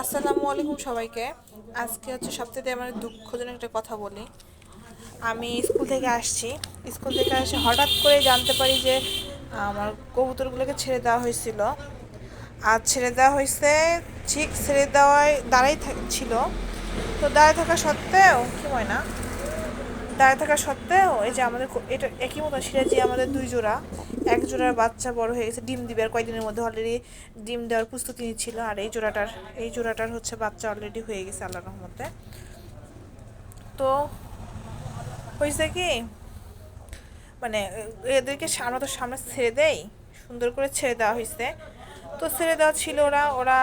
আসসালামু আলাইকুম সবাইকে। আজকে হচ্ছে সবথেকে আমার দুঃখজনক একটা কথা বলি। আমি স্কুল থেকে আসছি। স্কুল থেকে এসে হঠাৎ করে জানতে পারি যে, আমার কবুতরগুলোকে ছেড়ে দেওয়া হয়েছিল। আর ছেড়ে দেওয়া হয়েছে ঠিক ছেড়ে দেওয়ায় দাঁড়াই ছিল। তো দাঁড়ায় থাকা সত্ত্বেও, কি হয় না? দাঁড়িয়ে থাকা সত্ত্বেও এই যে আমাদের এটা একই মতো সিরাজি আমাদের দুই জোড়া। এক জোড়ার বাচ্চা বড় হয়ে গেছে, ডিম দিবে আর কয়েকদিনের মধ্যে অলরেডি ডিম দেওয়ার প্রস্তুতি নিচ্ছিল। আর এই জোড়াটার এই জোড়াটার হচ্ছে বাচ্চা অলরেডি হয়ে গেছে আল্লাহ রহমতে। তো হয়েছে কি মানে এদেরকে আমরা তো সামনে ছেড়ে দেই, সুন্দর করে ছেড়ে দেওয়া হয়েছে। তো ছেড়ে দেওয়া ছিল ওরা ওরা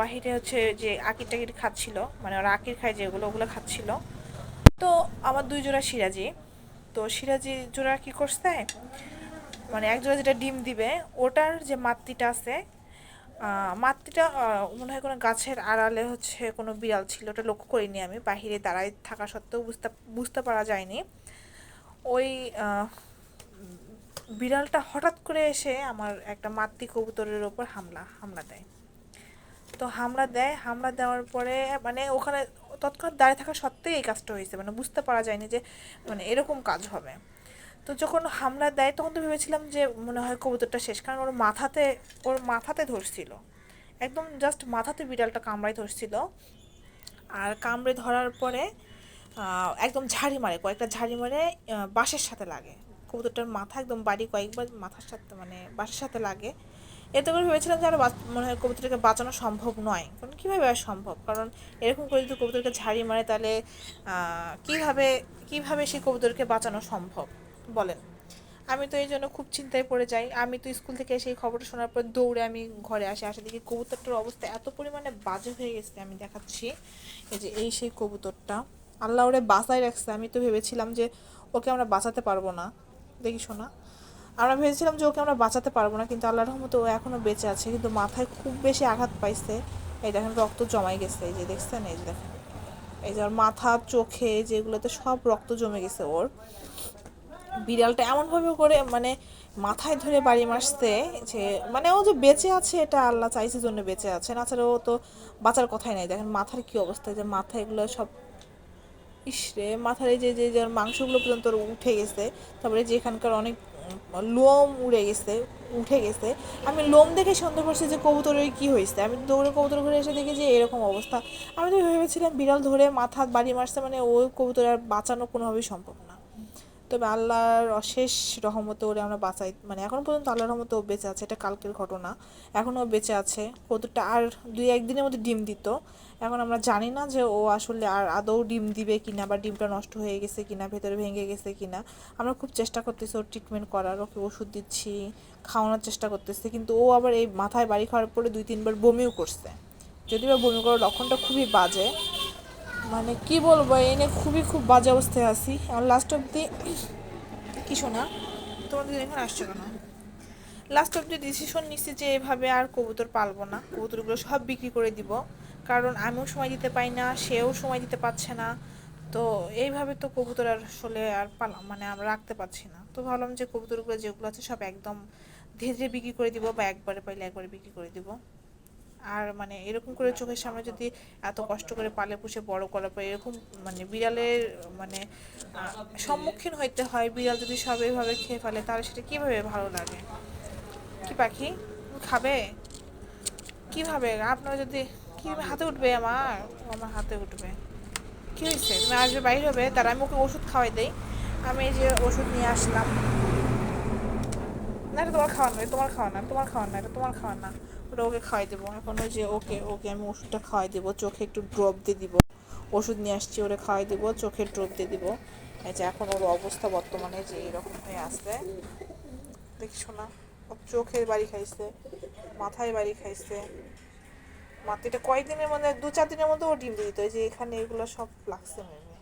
বাহিরে হচ্ছে যে আকির টাকির খাচ্ছিল মানে ওরা আকির খায় যেগুলো, ওগুলো খাচ্ছিল। তো আমার দুই জোড়া সিরাজি। তো সিরাজি জোড়া কি করছে? মানে এক জোড়া যেটা ডিম দিবে, ওটার যে মাতৃটা আছে মাতৃটা মনে হয় কোনো গাছের আড়ালে হচ্ছে কোনো বিড়াল ছিল, ওটা লক্ষ্য করিনি আমি, বাহিরে দাঁড়ায় থাকা সত্ত্বেও বুঝতে বুঝতে পারা যায়নি। ওই বিড়ালটা হঠাৎ করে এসে আমার একটা মাতৃ কবুতরের ওপর হামলা হামলা দেয়। তো হামলা দেয়, হামলা দেওয়ার পরে মানে ওখানে তৎক্ষণাৎ দাঁড়িয়ে থাকা সত্ত্বেই এই কাজটা হয়েছে। মানে বুঝতে পারা যায়নি যে মানে এরকম কাজ হবে। তো যখন হামলা দেয়, তখন তো ভেবেছিলাম যে, মনে হয় কবুতরটা শেষ। কারণ ওর মাথাতে ওর মাথাতে ধরছিল। একদম জাস্ট মাথাতে বিড়ালটা কামড়ায় ধরছিল। আর কামড়ে ধরার পরে একদম ঝাড়ি মারে, কয়েকটা ঝাড়ি মারে বাঁশের সাথে লাগে। কবুতরটার মাথা একদম বাড়ি কয়েকবার মাথার সাথে মানে বাঁশের সাথে লাগে। এতে করে ভেবেছিলাম যে আর বাঁচ- মনে হয় কবুতরকে বাঁচানো সম্ভব নয়। কারণ কীভাবে আর সম্ভব? কারণ এরকম করে যদি কবুতরকে ঝাড়ি মারে, তাহলে কীভাবে কীভাবে সেই কবুতরকে বাঁচানো সম্ভব? বলেন। আমি তো এই জন্য খুব চিন্তায় পড়ে যাই। আমি তো স্কুল থেকে সেই খবরটা শোনার পর দৌড়ে আমি ঘরে আসি। আসে দেখি কবুতরটার অবস্থা এত পরিমাণে বাজে হয়ে গেছে আমি দেখাচ্ছি। এই যে, এই সেই কবুতরটা। আল্লাহ ওরে বাঁচাই রাখছে। আমি তো ভেবেছিলাম যে ওকে আমরা বাঁচাতে পারব না। দেখি শোনা। আমরা ভেবেছিলাম যে ওকে আমরা বাঁচাতে পারব না, কিন্তু আল্লাহর রহমতে ও এখনও বেঁচে আছে, কিন্তু মাথায় খুব বেশি আঘাত পাইছে। এই দেখেন, রক্ত জমাই গেছে, এই যে দেখছেন, এই যে দেখেন। এই যে মাথা, চোখে, যেগুলোতে সব রক্ত জমে গেছে ওর। বিড়ালটা এমনভাবে করে মানে মাথায় ধরে বাড়ি মারছে যে মানে ও যে বেঁচে আছে এটা আল্লাহ চাইছে জন্য বেঁচে আছে, না ছাড়া ও তো বাঁচার কথাই নাই। দেখেন, মাথার কি অবস্থা যে মাথা এগুলো সব ইসরে মাথার এই যে যে মাংসগুলো পর্যন্ত উঠে গেছে, তারপরে যে এখানকার অনেক লোম উড়ে গেছে, উঠে গেছে। আমি লোম দেখে সন্দেহ করছি যে কবুতরের কী হয়েছে। আমি দৌড়ে কবুতর ঘুরে এসে দেখি যে এরকম অবস্থা। আমি তো ভেবেছিলাম বিড়াল ধরে মাথা বাড়ি মারছে মানে ওই কবুতর আর বাঁচানো কোনোভাবেই সম্ভব তবে আল্লাহর অশেষ রহমতে ওরে আমরা বাঁচাই মানে এখন পর্যন্ত আল্লাহর রহমতে ও বেঁচে আছে, এটা কালকের ঘটনা। এখনও বেঁচে আছে কতটা আর দুই একদিনের মধ্যে ডিম দিত। এখন আমরা জানি না যে ও আসলে আর আদৌ ডিম দিবে কিনা বা ডিমটা নষ্ট হয়ে গেছে কিনা, ভেতরে ভেঙে গেছে কিনা। আমরা খুব চেষ্টা করতেছি ওর ট্রিটমেন্ট করার, ওকে ওষুধ দিচ্ছি, খাওয়ানোর চেষ্টা করতেছি, কিন্তু ও আবার এই মাথায় বাড়ি খাওয়ার পরে দুই তিনবার বমিও করছে। যদিও বা বমি করার লক্ষণটা খুবই বাজে মানে কি বলব, এই নিয়ে খুবই খুব বাজে অবস্থায় আছি। আর লাস্ট অব্দি কি শোনা? তোমাদের এখন আসছো কেন? লাস্ট অব্দি ডিসিশন নিচ্ছি যে এভাবে আর কবুতর পালবো না। কবুতরগুলো সব বিক্রি করে দিব। কারণ আমিও সময় দিতে পাই না, সেও সময় দিতে পারছে না। তো এইভাবে তো কবুতর আর আসলে আর পালা মানে আমরা রাখতে পারছি না। তো ভাবলাম যে কবুতরগুলো যেগুলো আছে সব একদম ধীরে ধীরে বিক্রি করে দিব বা একবারে পাইলে একবারে বিক্রি করে দিব। আর মানে এরকম করে চোখের সামনে যদি এত কষ্ট করে পালে পুষে বড় করার পর এরকম মানে বিড়ালের মানে সম্মুখীন হইতে হয়, বিড়াল যদি সব এভাবে খেয়ে ফেলে, তাহলে সেটা কীভাবে ভালো লাগে? কি পাখি? খাবে? কীভাবে? আপনারা যদি, কি হাতে উঠবে আমার? আমার হাতে উঠবে। কি হয়েছে? তুমি আসবে, বাইর হবে তার আমি ওকে ওষুধ খাওয়াই দেই। আমি এই যে ওষুধ নিয়ে আসলাম। না, এটা তোমার খাওয়ানো তোমার খাওয়ার না, তোমার খাওয়ার না, এটা তোমার খাওয়ার না। ওটা ওকে খাওয়াই দেবো। এখন ওই যে ওকে ওকে আমি ওষুধটা খাওয়াই দেবো, চোখে একটু ড্রপ দিয়ে দিব। ওষুধ নিয়ে আসছি, ওরে খাওয়াই দেবো চোখে ড্রপ দিয়ে দিব। এই যে এখন ওর অবস্থা বর্তমানে যে এরকম হয়ে আসছে। দেখছ না চোখের বাড়ি খাইছে, মাথায় বাড়ি খাইছে। মাটিটা কয়েকদিনের মধ্যে, দু চার দিনের মধ্যে ও ডিম দিয়ে দিত। যে এখানে এগুলো সব লাগছে মেমে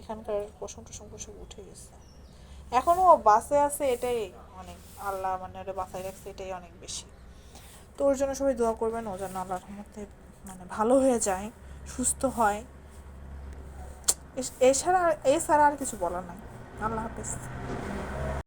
এখানকার পশম টসম সব উঠে গেছে। এখনও ও বাসে আছে এটাই অনেক, আল্লাহ মানে ওটা বাসায় রাখছে এটাই অনেক বেশি। তো ওর জন্য সবাই দোয়া করবেন, ও যেন আল্লাহর মধ্যে মানে ভালো হয়ে যায়, সুস্থ হয়। এছাড়া এছাড়া আর কিছু বলার নাই। আল্লাহ হাফেজ।